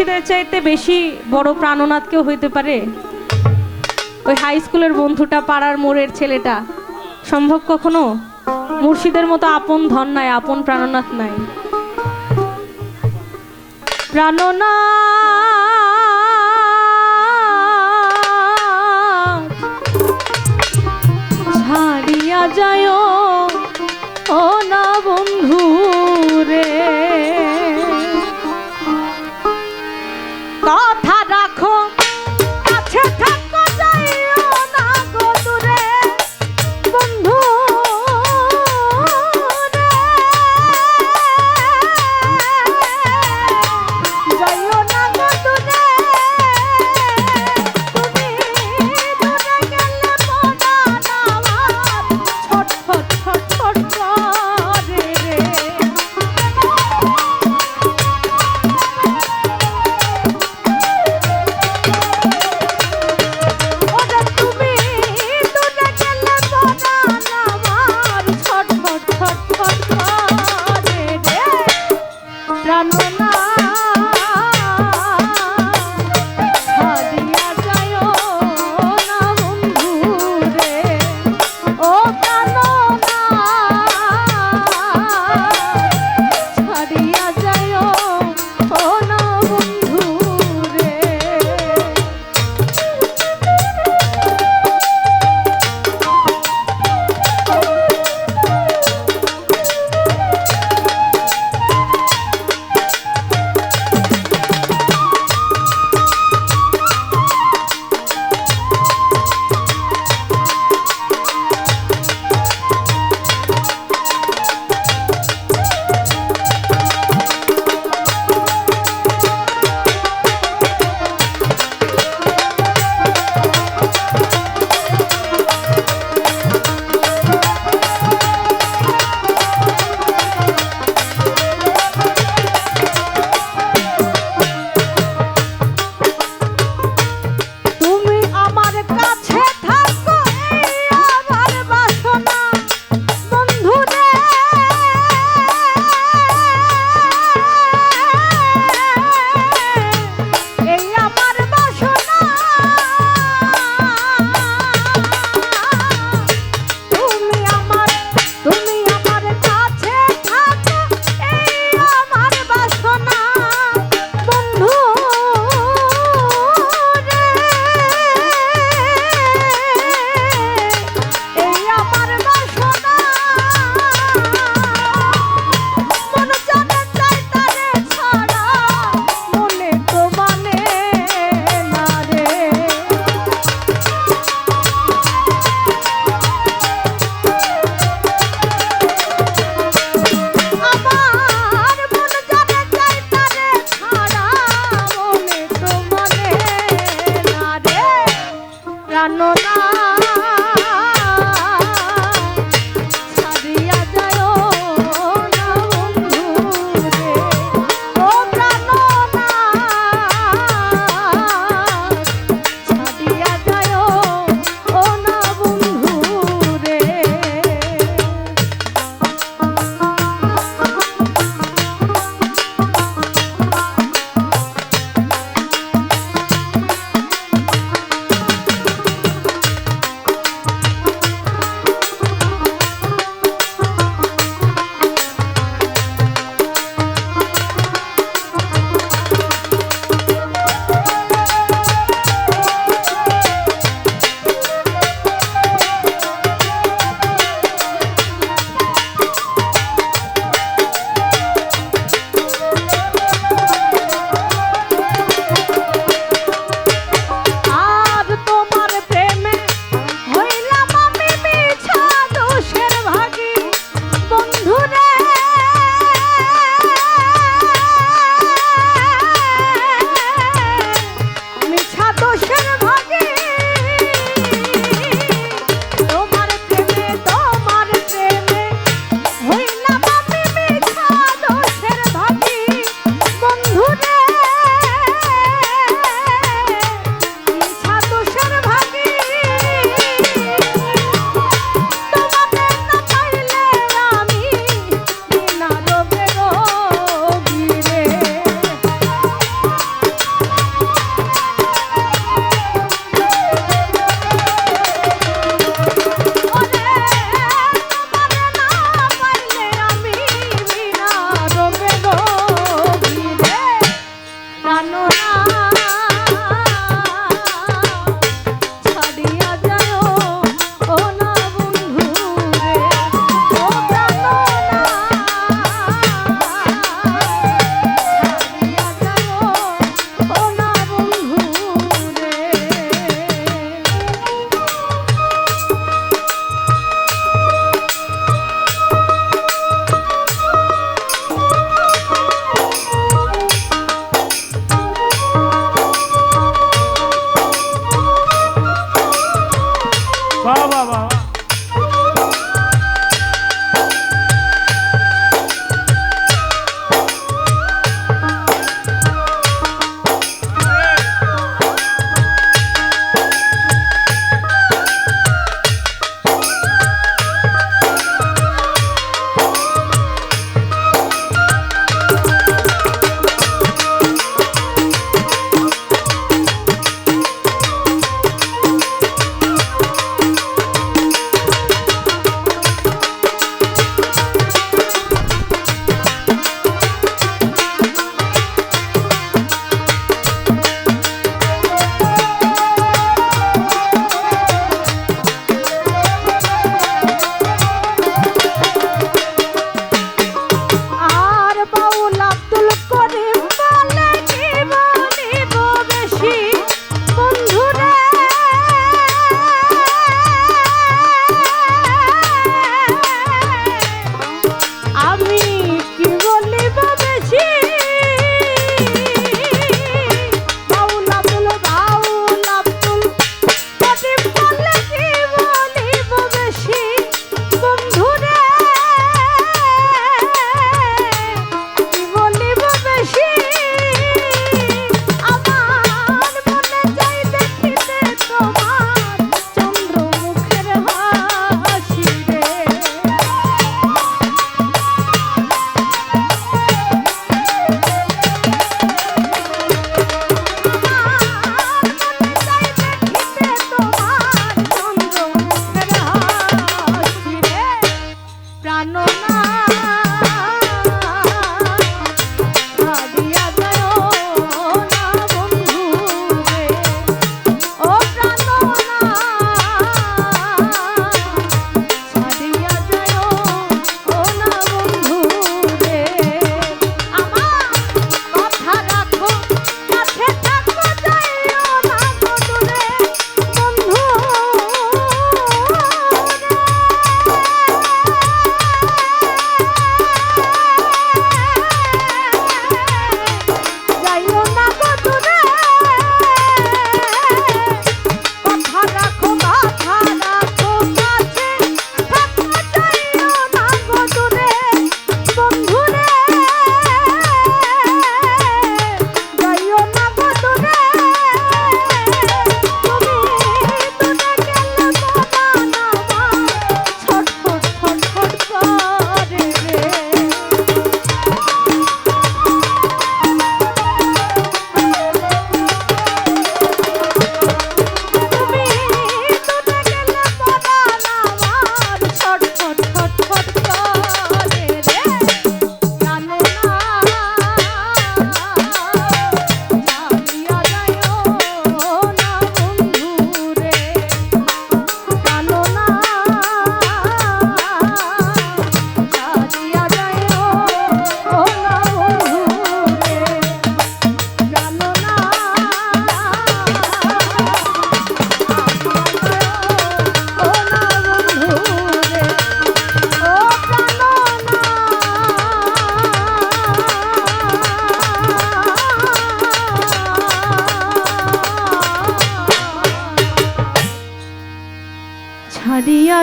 শশীদের চাইতে বেশি বড় প্রাণনাথ কেউ হইতে পারে? ওই হাই স্কুলের বন্ধুটা, পাড়ার মোড়ের ছেলেটা। সম্ভব কখনো? মুর্শিদের মতো আপন ধন নাই, আপন প্রাণনাথ নাই। প্রাণনাথ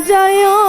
ছাড়িয়া